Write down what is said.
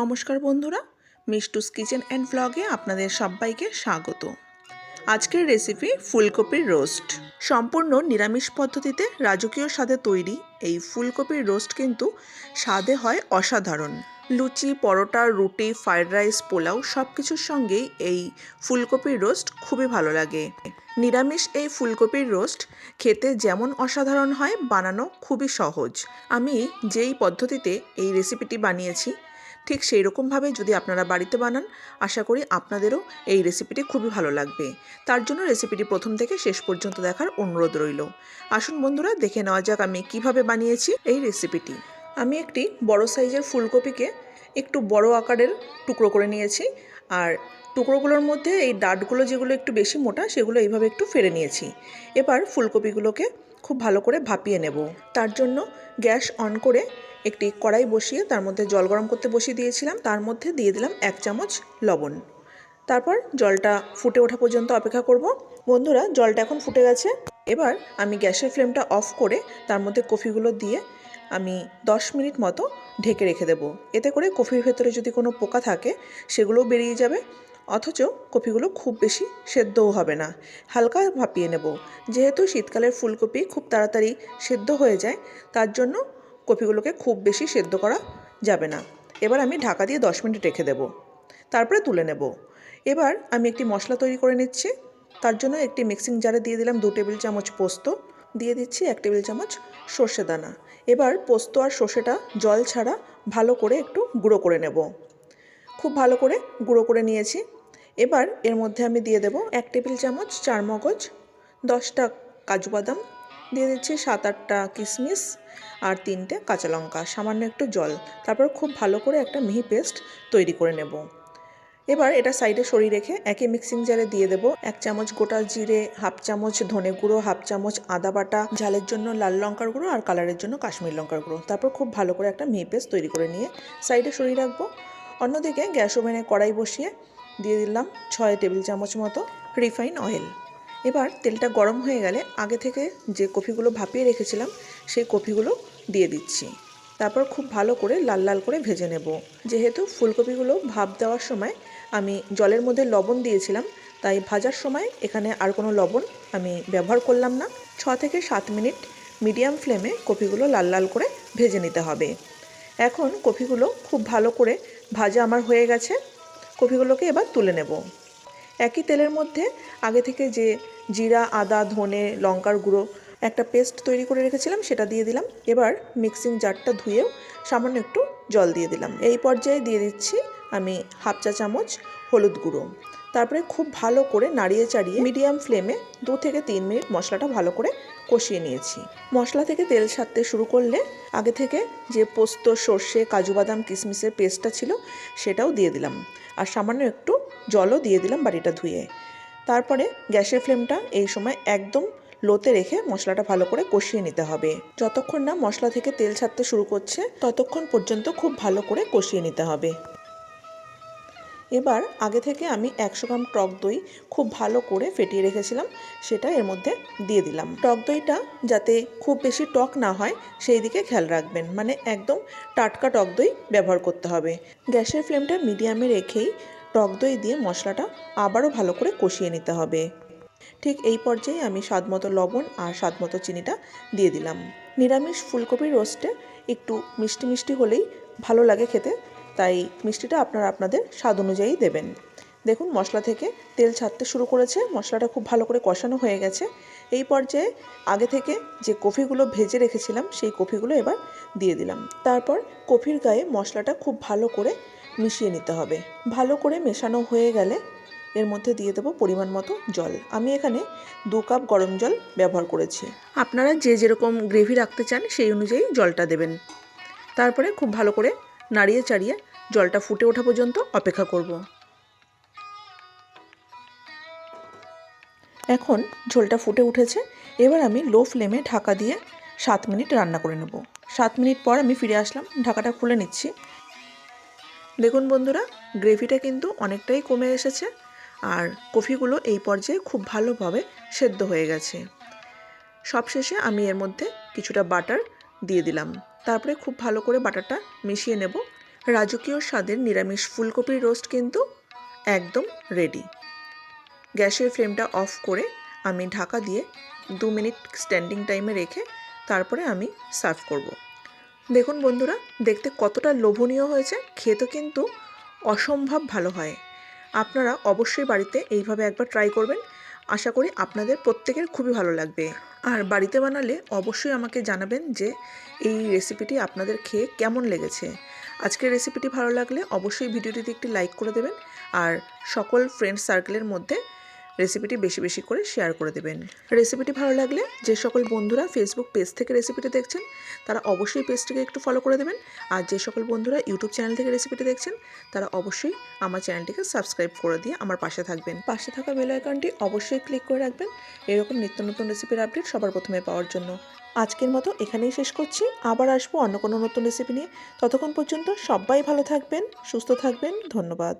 নমস্কার বন্ধুরা, মিষ্টুস kitchen and ব্লগে আপনাদের সবাইকে স্বাগত। আজকের রেসিপি ফুলকপির রোস্ট সম্পূর্ণ নিরামিষ পদ্ধতিতে রাজকীয় স্বাদে তৈরি এই ফুলকপির রোস্ট কিন্তু স্বাদে হয় অসাধারণ। লুচি, পরোটা, রুটি ফ্রাইড রাইস পোলাও সব কিছুর সঙ্গেই এই ফুলকপির রোস্ট খুবই ভালো লাগে। নিরামিষ এই ফুলকপির রোস্ট খেতে যেমন অসাধারণ হয়, বানানো খুবই সহজ। আমি যেই পদ্ধতিতে এই রেসিপিটি বানিয়েছি ঠিক সেই রকমভাবে যদি আপনারা বাড়িতে বানান, আশা করি আপনাদেরও এই রেসিপিটি খুবই ভালো লাগবে। তার জন্য রেসিপিটি প্রথম থেকে শেষ পর্যন্ত দেখার অনুরোধ রইল। আসুন বন্ধুরা, দেখে নেওয়া যাক আমি কীভাবে বানিয়েছি এই রেসিপিটি। আমি একটি বড় সাইজের ফুলকপিকে একটু বড় আকারের টুকরো করে নিয়েছি আর টুকরোগুলোর মধ্যে এই ডাটগুলো যেগুলো একটু বেশি মোটা, সেগুলো এইভাবে একটু ফেলে নিয়েছি। এবার ফুলকপিগুলোকে খুব ভালো করে ভাপিয়ে নেব। তার জন্য গ্যাস অন করে একটি কড়াই বসিয়ে তার মধ্যে জল গরম করতে বসিয়ে দিয়েছিলাম। তার মধ্যে দিয়ে দিলাম এক চামচ লবণ। তারপর জলটা ফুটে ওঠা পর্যন্ত অপেক্ষা করব। বন্ধুরা, জলটা এখন ফুটে গেছে। এবার আমি গ্যাসের ফ্লেমটা অফ করে তার মধ্যে কফিগুলো দিয়ে আমি 10 মিনিট মতো ঢেকে রেখে দেবো। এতে করে কফির ভেতরে যদি কোনো পোকা থাকে, সেগুলোও বেরিয়ে যাবে। অথচ কপিগুলো খুব বেশি সেদ্ধও হবে না। হালকা ভাপিয়ে নেব। যেহেতু শীতকালের ফুলকপি খুব তাড়াতাড়ি সেদ্ধ হয়ে যায়, তার জন্য কপিগুলোকে খুব বেশি সেদ্ধ করা যাবে না। এবার আমি ঢাকা দিয়ে দশ মিনিট রেখে দেব। তারপরে তুলে নেব। এবার আমি একটি মশলা তৈরি করে নিচ্ছি। তার জন্য একটি মিক্সিং জারে দিয়ে দিলাম দু টেবিল চামচ পোস্ত। দিয়ে দিচ্ছি এক টেবিল চামচ সর্ষে দানা। এবার পোস্ত আর সর্ষেটা জল ছাড়া ভালো করে একটু গুঁড়ো করে নেব। খুব ভালো করে গুঁড়ো করে নিয়েছি। এবার এর মধ্যে আমি দিয়ে দেব এক টেবিল চামচ চার মগজ দশটা কাজু বাদাম দিয়ে দিচ্ছি সাত আটটা কিশমিশ আর তিনটে কাঁচা লঙ্কা, সামান্য একটু জল। তারপর খুব ভালো করে একটা মিহি পেস্ট তৈরি করে নেব। এবার এটা সাইডে সরিয়ে রেখে একই মিক্সিং জারে দিয়ে দেব এক চামচ গোটা জিরে, হাফ চামচ ধনে গুঁড়ো, হাফ চামচ আদা বাটা, ঝালের জন্য লাল লঙ্কার গুঁড়ো আর কালারের জন্য কাশ্মীর লঙ্কার গুঁড়ো। তারপর খুব ভালো করে একটা মিহি পেস্ট তৈরি করে নিয়ে সাইডে সরিয়ে রাখব। অন্যদিকে গ্যাস ওভেনে কড়াই বসিয়ে দিয়ে দিলাম ছয় টেবিল চামচ মতো রিফাইন অয়েল। এবার তেলটা গরম হয়ে গেলে আগে থেকে যে কফিগুলো ভাপিয়ে রেখেছিলাম, সেই কফিগুলো দিয়ে দিচ্ছি। তারপর খুব ভালো করে লাল লাল করে ভেজে নেব। যেহেতু ফুলকপিগুলো ভাপ দেওয়ার সময় আমি জলের মধ্যে লবণ দিয়েছিলাম, তাই ভাজার সময় এখানে আর কোনো লবণ আমি ব্যবহার করলাম না। ছ থেকে সাত মিনিট মিডিয়াম ফ্লেমে কপিগুলো লাল লাল করে ভেজে নিতে হবে। এখন কফিগুলো খুব ভালো করে ভাজা আমার হয়ে গেছে। কফিগুলোকে এবার তুলে নেব। একই তেলের মধ্যে আগে থেকে যে জিরা, আদা, ধনে, লঙ্কার গুঁড়ো একটা পেস্ট তৈরি করে রেখেছিলাম, সেটা দিয়ে দিলাম। এবার মিক্সিং জারটা ধুয়েও সামান্য একটু জল দিয়ে দিলাম। এই পর্যায়ে দিয়ে দিচ্ছি আমি হাফ চা চামচ হলুদ গুঁড়ো। তারপরে খুব ভালো করে নাড়িয়ে চাড়িয়ে মিডিয়াম ফ্লেমে দু থেকে তিন মিনিট মশলাটা ভালো করে কষিয়ে নিয়েছি। মশলা থেকে তেল ছাড়তে শুরু করলে আগে থেকে যে পোস্ত, সর্ষে, কাজু বাদাম কিশমিশের পেস্টটা ছিল সেটাও দিয়ে দিলাম। আর সামান্য একটু জলও দিয়ে দিলাম বাড়িটা ধুয়ে। তারপরে গ্যাসের ফ্লেমটা এই সময় একদম লোতে রেখে মশলাটা ভালো করে কষিয়ে নিতে হবে। যতক্ষণ না মশলা থেকে তেল ছাড়তে শুরু করছে, ততক্ষণ পর্যন্ত খুব ভালো করে কষিয়ে নিতে হবে। এবার আগে থেকে আমি একশো গ্রাম টক দই খুব ভালো করে ফেটিয়ে রেখেছিলাম, সেটা এর মধ্যে দিয়ে দিলাম। টক দইটা যাতে খুব বেশি টক না হয়, সেই দিকে খেয়াল রাখবেন মানে একদম টাটকা টক দই ব্যবহার করতে হবে। গ্যাসের ফ্লেমটা মিডিয়ামে রেখেই টক দই দিয়ে মশলাটা আবারও ভালো করে কষিয়ে নিতে হবে। ঠিক এই পর্যায়ে আমি স্বাদ মতো লবণ আর স্বাদ মতো চিনিটা দিয়ে দিলাম। নিরামিষ ফুলকপির রোস্টে একটু মিষ্টি মিষ্টি হলেই ভালো লাগে খেতে তাই মিষ্টিটা আপনারা আপনাদের স্বাদ অনুযায়ী দেবেন। দেখুন, মশলা থেকে তেল ছাড়তে শুরু করেছে, মশলাটা খুব ভালো করে কষানো হয়ে গেছে। এই পর্যায়ে আগে থেকে যে কফিগুলো ভেজে রেখেছিলাম, সেই কফিগুলো এবার দিয়ে দিলাম। তারপর কফির গায়ে মশলাটা খুব ভালো করে মিশিয়ে নিতে হবে। ভালো করে মেশানো হয়ে গেলে এর মধ্যে দিয়ে দেবো পরিমাণ মতো জল। আমি এখানে দু কাপ গরম জল ব্যবহার করেছি। আপনারা যে যেরকম গ্রেভি রাখতে চান, সেই অনুযায়ী জলটা দেবেন। তারপরে খুব ভালো করে নাড়িয়ে চাড়িয়ে জলটা ফুটে ওঠা পর্যন্ত অপেক্ষা করব। এখন ঝোলটা ফুটে উঠেছে, এবার আমি লো ফ্লেমে ঢাকা দিয়ে সাত মিনিট রান্না করে নেব। সাত মিনিট পর আমি ফিরে আসলাম, ঢাকাটা খুলে নিচ্ছি। দেখুন বন্ধুরা, গ্রেভিটা কিন্তু অনেকটাই কমে এসেছে আর কফিগুলো এই পর্যায়ে খুব ভালোভাবে সেদ্ধ হয়ে গেছে। সবশেষে আমি এর মধ্যে কিছুটা বাটার দিয়ে দিলাম। তারপরে খুব ভালো করে বাটারটা মিশিয়ে নেব। রাজকীয় স্বাদের নিরামিষ ফুলকপির রোস্ট কিন্তু একদম রেডি গ্যাসের ফ্লেমটা অফ করে আমি ঢাকা দিয়ে দু মিনিট স্ট্যান্ডিং টাইমে রেখে তারপরে আমি সার্ভ করব। দেখুন বন্ধুরা, দেখতে কতটা লোভনীয় হয়েছে, খেতে কিন্তু অসম্ভব ভালো হয়। আপনারা অবশ্যই বাড়িতে এইভাবে একবার ট্রাই করবেন। আশা করি আপনাদের প্রত্যেকের খুবই ভালো লাগবে। আর বাড়িতে বানালে অবশ্যই আমাকে জানাবেন যে এই রেসিপিটি আপনাদের খেয়ে কেমন লেগেছে। আজকের রেসিপিটি ভালো লাগলে অবশ্যই ভিডিওটিতে একটি লাইক করে দেবেন। আর সকল ফ্রেন্ড সার্কেলের মধ্যে রেসিপিটি বেশি বেশি করে শেয়ার করে দেবেন। রেসিপিটি ভালো লাগলে যে সকল বন্ধুরা ফেসবুক পেজ থেকে রেসিপিটি দেখছেন, তারা অবশ্যই পেজটিকে একটু ফলো করে দেবেন। আর যে সকল বন্ধুরা ইউটিউব চ্যানেল থেকে রেসিপিটি দেখছেন, তারা অবশ্যই আমার চ্যানেলটিকে সাবস্ক্রাইব করে দিয়ে আমার পাশে থাকবেন। পাশে থাকা বেল আইকনটি অবশ্যই ক্লিক করে রাখবেন। এরকম নিত্য নতুন রেসিপির আপডেট সবার প্রথমে পাওয়ার জন্য। আজকের মতো এখানেই শেষ করছি। আবার আসব অন্য কোনো নতুন রেসিপি নিয়ে। ততক্ষণ পর্যন্ত সবাই ভালো থাকবেন, সুস্থ থাকবেন। ধন্যবাদ।